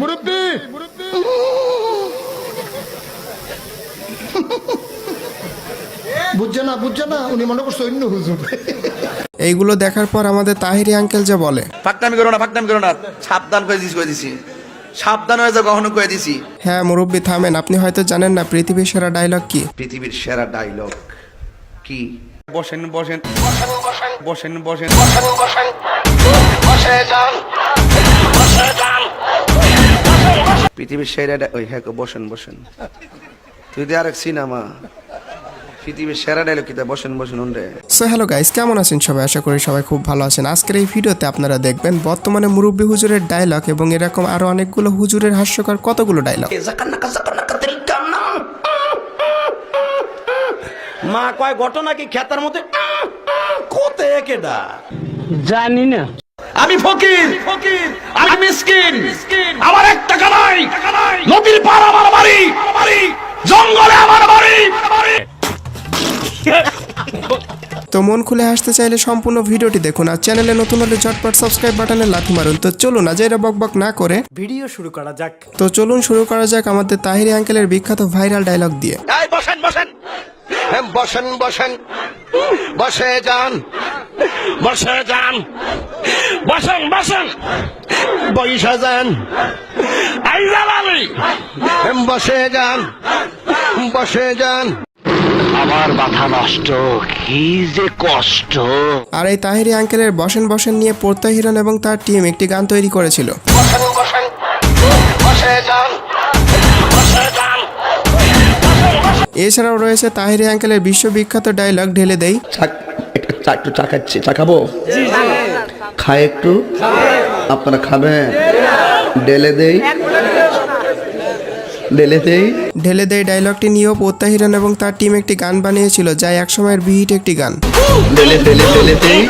মুরব্বী বুঝছে না বুঝছে না উনি মনে করছে অন্য হুজুর। এইগুলো দেখার পর আমাদের তাহিরি আঙ্কেল যে বলে। ফাঁকনামি করো না ফাঁকনামি করো না। সাবধান করে দিছি করে দিছি। সাবধান হয়ে যাও কখনো করে দিছি। হ্যাঁ মুরব্বী থামেন। আপনি হয়তো জানেন না পৃথিবীর সেরা ডায়লগ কি? পৃথিবীর সেরা ডায়লগ কি? বসেন বসেন। বসেন বসেন। পৃথিবীর সেরা ওই হ্যাঁ বসেন বসেন। তুই দিয়ে আরেক সিনেমা পৃথিবীর সেরা ডায়লগ কিতা বসেন বসেন উন্ডে সো হ্যালো গাইস কেমন আছেন সবাই? আশা করি সবাই খুব ভালো আছেন। আজকের এই ভিডিওতে আপনারা দেখবেন বর্তমানে মুরব্বী হুজুরের ডায়লগ এবং এরকম আরও অনেকগুলো হুজুরের হাস্যকর কতগুলো ডায়লগ মা কয় ঘটনা কি খেতার মধ্যে? কোতে কেডা জানি না। আমি ফকির ফকির আমি মিসকিন। আমার তো মন খুলে হাসতে চাইলে সম্পূর্ণ ভিডিওটি দেখুন আর চ্যানেলে নতুন হলে ঝটপট সাবস্ক্রাইব বাটনে লাথি মারুন। তো চলুন আজ এরা বক বক না করে। ভিডিও শুরু করা যাক। তো চলুন শুরু করা যাক আমাদের তাহিরি আঙ্কেলের বিখ্যাত ভাইরাল ডায়লগ দিয়ে। এই বসেন বসেন। বসেন বসেন। বসে যান। বসে যান। বসেন বসেন। বৈশা যান। বসে যান। বসে যান। আমার মাথা নষ্ট কি যে কষ্ট। আর এই তাহিরি আঙ্কেলের বসেন বসেন নিয়ে প্রত্যয় হিরণ এবং তার টিম একটি গান তৈরি করেছিল। এছাড়াও রয়েছে তাহিরি আঙ্কেলের বিশ্ববিখ্যাত ডায়লগ ঢেলে দেই। চা- একটু চা একটু চা খাচ্ছি চা খাব? খাই একটু? আপনারা খাবেন? ডেলে দেই? ডেলে দেই। ঢেলে দেই ডায়লগটি নিয়েও প্রত্যয় হিরণ এবং তার টিম একটি গান বানিয়েছিল যা একসময়ের বিহিট একটি গান। ডেলে ডেলে ডেলে দেই।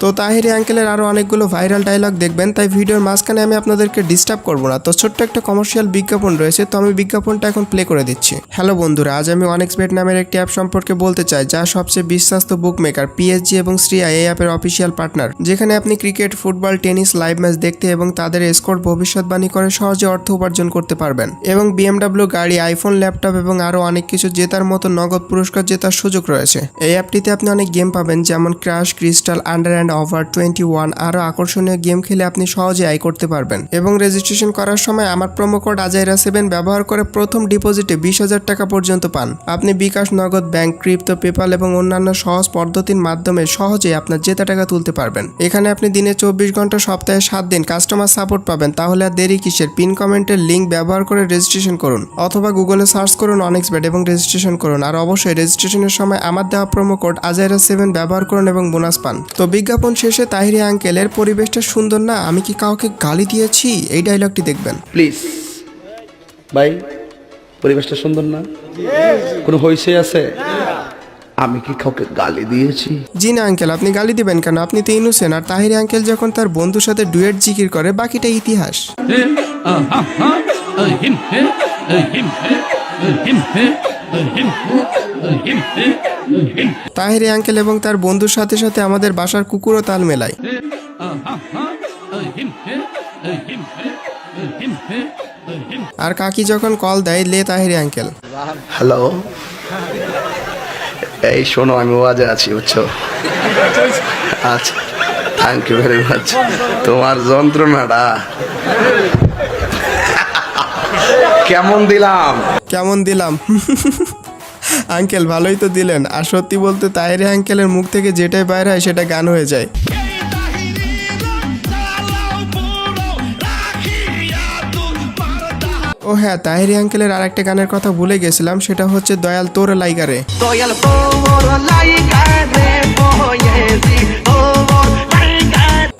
তো তাহিরি আঙ্কেলের আরও অনেকগুলো ভাইরাল ডায়লগ দেখবেন তাই ভিডিওর মাঝখানে আমি আপনাদেরকে ডিস্টার্ব করব না। তো ছোট্ট একটা কমার্শিয়াল বিজ্ঞাপন রয়েছে তো আমি বিজ্ঞাপনটা এখন প্লে করে দিচ্ছি। হ্যালো বন্ধুরা আজ আমি অনেক্সবেট নামের একটি অ্যাপ সম্পর্কে বলতে চাই যা সবচেয়ে বিশ্বস্ত বুক মেকার পিএসজি এবং শ্রিয়া এই অ্যাপের অফিসিয়াল পার্টনার যেখানে আপনি cricket football tennis live match দেখতে এবং তাদের স্কোর ভবিষ্যৎবাণী করে সহজে অর্থ উপার্জন করতে পারবেন। এবং বিএমডাব্লিউ গাড়ি, আইফোন, ল্যাপটপ এবং আরও অনেক কিছু জেতার মতো নগদ পুরস্কার জেতার সুযোগ রয়েছে। এই অ্যাপটিতে আপনি অনেক গেম পাবেন, যেমন crash, crystal, under and over twenty one আরও আকর্ষণীয় গেম খেলে আপনি সহজে আয় করতে পারবেন। এবং রেজিস্ট্রেশন করার সময় আমার প্রোমো কোড আজাইরা সেভেন ব্যবহার করে প্রথম ডিপোজিটে বিশ হাজার টাকা পর্যন্ত পান। আপনি বিকাশ নগদ, ব্যাংক, ক্রিপ্টো পেপাল এবং অন্যান্য সহজ পদ্ধতির মাধ্যমে সহজেই আপনার জেতা টাকা তুলতে পারবেন। এখানে আপনি দিনে চব্বিশ ঘণ্টা, সপ্তাহে সাত দিন কাস্টমার সাপোর্ট পাবেন, তাহলে আর দেরি কিসের? পিন কমেন্টের লিঙ্ক ব্যবহার করে রেজিস্ট্রেশন করুন, অথবা গুগলে সার্চ করুন অনেক্সবেট এবং রেজিস্ট্রেশন করুন। আর অবশ্যই রেজিস্ট্রেশনের সময় আমার দেওয়া প্রোমো কোড আজাইরা সেভেন ব্যবহার করুন এবং বোনাস পান। তো বিজ্ঞাপন শেষে তাহিরি আঙ্কেলের পরিবেশটা সুন্দর না? আমি কি কাউকে গালি দিয়েছি? এই ডায়লগটি দেখবেন। প্লিজ ভাই, পরিবেশটা সুন্দর না? কোনো হইসে আছে? আমি কি কাউকে গালি দিয়েছি জি না আঙ্কেল আপনি গালি দিবেন কেন আপনি তো ইনুসেন আর তাহিরি আঙ্কেল যখন তার বন্ধুর সাথে ডুয়েট জিকির করে বাকিটা ইতিহাস তাহিরি আঙ্কেল এবং তার বন্ধুর সাথে সাথে আমাদের বাসার কুকুরও তাল মেলায় আর কাকি যখন কল দেয় লে তাহিরি আঙ্কেল হ্যালো এই শোনো, আমি ওয়াজে আছি, বুঝছ? আচ্ছা থ্যাংক ইউ ভেরি মাচ তোমার যন্ত্রণাটা। কেমন দিলাম? কেমন দিলাম? আঙ্কেল, ভালোই তো দিলেন। আর সত্যি বলতে তাহিরি আঙ্কেলের মুখ থেকে যেটাই বাইরে হয়, সেটা গান হয়ে যায়। ও হ্যাঁ তাহিরি আঙ্কেলের আর একটা গানের কথা ভুলে গেছিলাম সেটা হচ্ছে দয়াল তোর লাইগারে।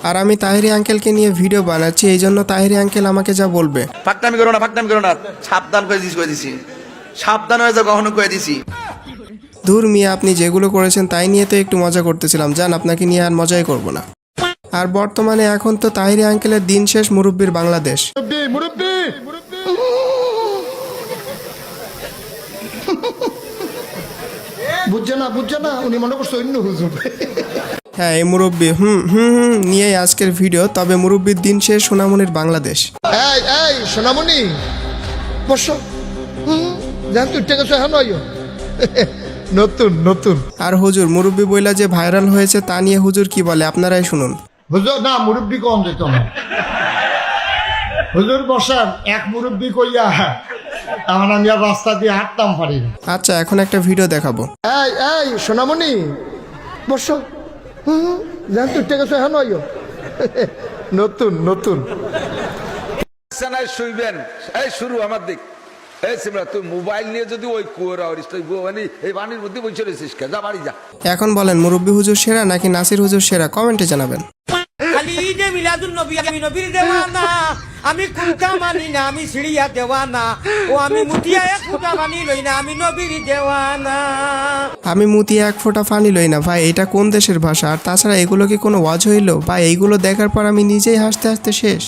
আর আমি তাহিরি আঙ্কেলকে নিয়ে ভিডিও বানাচ্ছি এই জন্য তাহিরি আঙ্কেল আমাকে যা বলবে। ফাঁকনামি করো না ফাঁকনামি করো না। সাবধান করে দিছি করে দিছি। সাবধান হয়ে যাও কখনো করে দিছি। ধুর মিয়া আপনি যেগুলো করেছেন তাই নিয়ে তো একটু মজা করতেছিলাম। জান আপনাকে নিয়ে আর মজাই করব না। আর বর্তমানে এখন তো তাহিরি আঙ্কেলের দিন শেষ মুরব্বীর বাংলাদেশ। মুরব্বী! বুঝছে না বুঝছে না উনি মনে করছে অন্য হুজুর। হ্যাঁ এই মুরব্বী হুম হুম হুম আজকের ভিডিও। তবে মুরব্বীর দিন শেষ বাংলাদেশ। এই এই সোনামণি বসো। জান তুই টেকে হ্যাঁ নয় নতুন নতুন। আর হুজুর মুরব্বী বইলা যে ভাইরাল হয়েছে তা নিয়ে হুজুর কি বলে? আপনারাই শুনুন। হুজুর না মুরব্বী কম যেত না। হুজুর বসান এক মুরব্বী কইয়া আমার আমি আর রাস্তা দিয়ে হাঁটতাম পারি না আচ্ছা এখন একটা ভিডিও দেখাবো। এই এই সোনামণি বসো। হুম, জান তুই টেকে হ্যাঁ নয় নতুন নতুন। বিছানায় শুইবেন। এই শুরু আমার দিক। এই সিমরা তুই মোবাইল নিয়ে যদি ওই কুয়োর আওয়াজ তুই মানে এই পানির মধ্যে বসে রয়েছিস কে? যা বাড়ি যা। এখন বলেন মুরব্বী হুজুর সেরা নাকি নাসির হুজুর সেরা? কমেন্টে জানাবেন। খালি ঈদে মিলাদুল নবী আমি নবীর দেওয়ানা। আমি কুটা মানি না আমি সিঁড়িয়া দেওয়ানা। ও আমি মুতিয়া এক ফোঁটা মানি লই না আমি নবীর দেওয়ানা। আমি মুতি এক ফোঁটা পানি লই না ভাই এটা কোন দেশের ভাষা? আর তাছাড়া এগুলো কি কোনো ওয়াজ হইল? ভাই এইগুলো দেখার পর আমি নিজেই হাসতে হাসতে শেষ।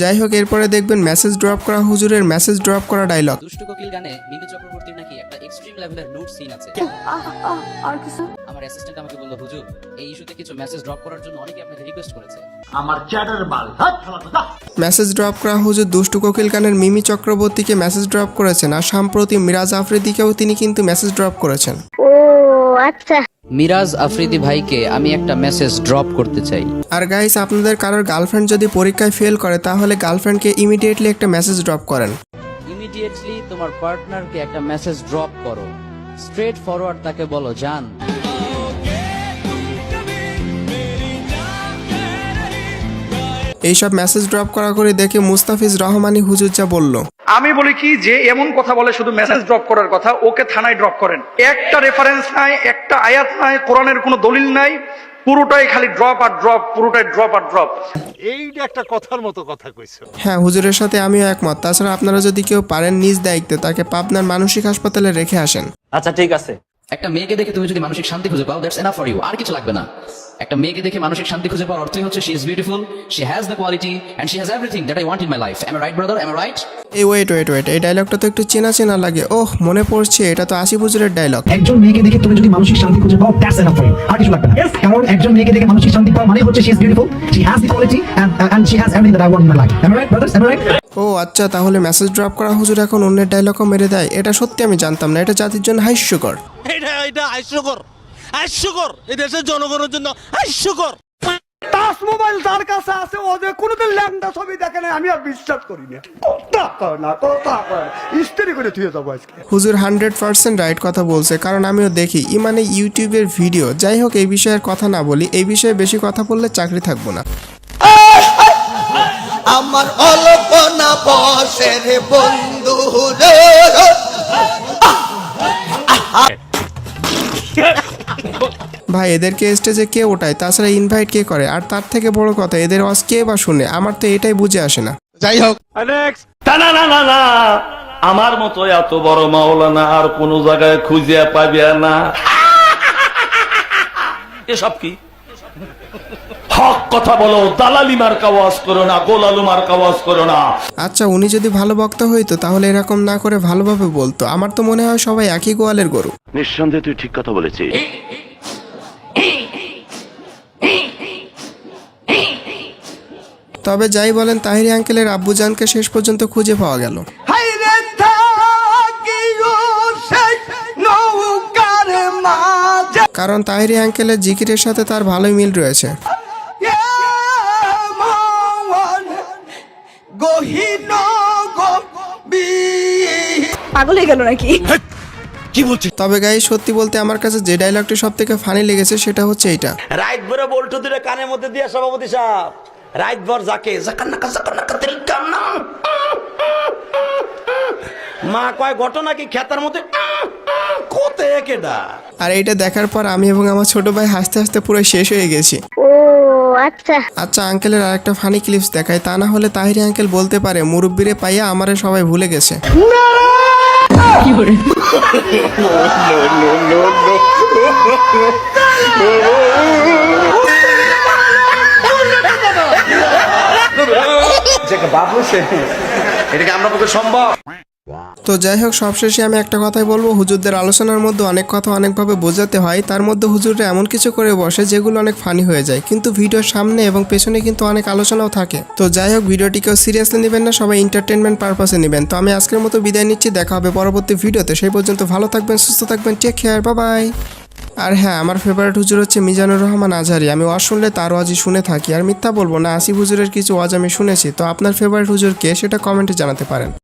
যাই হোক এরপরে দেখবেন মেসেজ ড্রপ করা হুজুরের মেসেজ ড্রপ করা ডায়লগ দুষ্টু কোকিল গানে মিমি চক্রবর্তীর নাকি একটা এক্সট্রিম লেভেলের লুট সিন আছে। আমার অ্যাসিস্ট্যান্ট আমাকে বলল হুজুর এই ইস্যুতে কিছু মেসেজ ড্রপ করার জন্য অনেকে আপনাকে রিকোয়েস্ট করেছে। মেসেজ ড্রপ করা হুজুর দুষ্টু কোকিল গানের মিমি চক্রবর্তীকে মেসেজ ড্রপ করেছেন আর সম্প্রতি মিরাজ আফ্রিদিকেও তিনি কিন্তু মেসেজ ড্রপ করেছেন। মিরাজ আফ্রিদি ভাইকে আমি একটা মেসেজ ড্রপ করতে চাই। আর গাইস আপনাদের কারোর গার্লফ্রেন্ড যদি পরীক্ষায় ফেল করে তাহলে গার্লফ্রেন্ডকে ইমিডিয়েটলি একটা মেসেজ ড্রপ করেন। ইমিডিয়েটলি তোমার পার্টনারকে একটা মেসেজ ড্রপ করো। স্ট্রেট ফরওয়ার্ড তাকে বলো জান। এইসব মেসেজ ড্রপ করা করে দেখে মুস্তাফিজ রহমানি হুজুর যা বলল। আমি বলি কি যে এমন কথা বলে শুধু মেসেজ ড্রপ করার কথা ওকে থানায় ড্রপ করেন। একটা রেফারেন্স নাই একটা আয়াত নাই কোরআনের কোনো দলিল নাই পুরোটাই খালি ড্রপ আর ড্রপ পুরোটাই ড্রপ আর ড্রপ হ্যাঁ হুজুরের সাথে আমিও একমত। তাছাড়া আপনারা যদি কেউ পারেন নিজ দায়িত্বে তাকে পাবনার মানসিক হাসপাতালে রেখে আসেন। একটা মেয়েকে দেখে তুমি যদি মানসিক শান্তি খুঁজে পাও দ্যাটস এনাফ ফর ইউ আর কিছু লাগবে না। একটা মেয়েকে দেখে মানসিক শান্তি খুঁজে পাওয়ার অর্থই হচ্ছে she is beautiful she has the quality and she has everything that I want in my life am right brother am right এই ওয়েট ওয়েট ওয়েট এই ডায়লগটা তো একটু চেনা চেনা লাগে। ওহ মনে পড়ছে এটা তো আশি হুজুরের ডায়লগ একজন মেয়েকে দেখে তুমি যদি মানসিক শান্তি খুঁজে পাও দ্যাটস এনাফ ফর ইউ আর কিছু লাগবে না। কারণ একজন মেয়েকে দেখে মানসিক শান্তি পাওয়া মানে হচ্ছে she is beautiful she has the quality and and she has everything that I want in my life am right brothers am right ও আচ্ছা তাহলে মেসেজ ড্রপ করা হুজুর এখন অন্যের ডায়লগও মেরে দেয়। এটা সত্যি আমি জানতাম না। এটা জাতির জন্য হাস্যকর। এটা এটা হাস্যকর। হাস্যকর এই দেশের জনগণের জন্য হাস্যকর টাচ মোবাইল যার কাছে আছে ও যে কোনোদিন ল্যাংটা ছবি দেখে না আমি আর বিশ্বাস করি না। কথা কয় না কথা কয় না। করে থুয়ে যাব আজকে। হুজুর হান্ড্রেড পার্সেন্ট রাইট কথা বলছে কারণ আমিও দেখি ই মানে ইউটিউবের ভিডিও। যাই হোক এই বিষয়ের কথা না বলি এই বিষয়ে বেশি কথা বললে চাকরি থাকব না। আমার অলপনা বসের বন্ধু রে ভাই এদেরকে স্টেজে কে ওঠায়? তাছাড়া ইনভাইট কে করে? আর তার থেকে বড় কথা এদের ওয়াজ কে বা শুনে? আমার তো এটাই বুঝে আসে না। যাই হোক। না না না না না। আমার মতো এত বড় মাওলানা আর কোন জায়গায় খুঁজিয়া পাবিয়া না। এসব কি? হক কথা বলো দালালি মার কাওয়াজ করো না গোলালু মার কাওয়াজ করো না। আচ্ছা উনি যদি ভালো বক্তা হইতো তাহলে এরকম না করে ভালোভাবে বলতো। আমার তো মনে হয় সবাই একই গোয়ালের গরু। নিঃসন্দেহে তুই ঠিক কথা বলেছিস। তবে যাই বলেন তাহিরি আঙ্কেলের আব্বুজানকে শেষ পর্যন্ত খুঁজে পাওয়া গেল। কারণ তাহিরি আঙ্কেলের জিকিরের সাথে তার ভালোই মিল রয়েছে। পাগল হয়ে গেল নাকি? তবে গাই সত্যি বলতে আমার কাছে যে ডায়লগটি সব থেকে ফানি লেগেছে সেটা হচ্ছে এইটা। রাইট ভরে বল্টু দিলে কানের মধ্যে দিয়ে সভাপতি সাহেব। রাইট ভর যাকে জাকার নাকা জাকার নাকা তেল কান্না মা কয় ঘটনা কি খেতার মধ্যে? কোতে কেডা আর এইটা দেখার পর আমি এবং আমার ছোট ভাই হাসতে হাসতে পুরো শেষ হয়ে গেছি। ও আচ্ছা। আচ্ছা আঙ্কেলের আরেকটা ফানি ক্লিপস দেখায় তা না হলে তাহিরি আঙ্কেল বলতে পারে মুরব্বিরে পাইয়া আমারে সবাই ভুলে গেছে। বাবু সে এটাকে আমরা পক্ষে সম্ভব? তো যাই হোক, সবশেষে আমি একটা কথাই বলব, হুজুরদের আলোচনার মধ্যে অনেক কথা অনেকভাবে বোঝাতে হয়। তার মধ্যে হুজুররা এমন কিছু করে বসে যেগুলো অনেক ফানি হয়ে যায়। কিন্তু ভিডিওর সামনে এবং পেছনে কিন্তু অনেক আলোচনাও থাকে। তো যাই হোক ভিডিওটিকেও সিরিয়াসলি নেবেন না, সবাই এন্টারটেনমেন্ট পারপাসে নেবেন। তো আমি আজকের মতো বিদায় নিচ্ছি, দেখা হবে পরবর্তী ভিডিওতে। সেই পর্যন্ত ভালো থাকবেন, সুস্থ থাকবেন টেক কেয়ার বাই আর হ্যাঁ আমার ফেভারিট হুজুর হচ্ছে মিজানুর রহমান আজহারি। আমি ওয়াজ শুনলে তার ওয়াজই শুনে থাকি। আর মিথ্যা বলব না, আসিফ হুজুরের কিছু ওয়াজ আমি শুনেছি। তো আপনার ফেভারিট হুজুর কে, সেটা কমেন্টে জানাতে পারেন।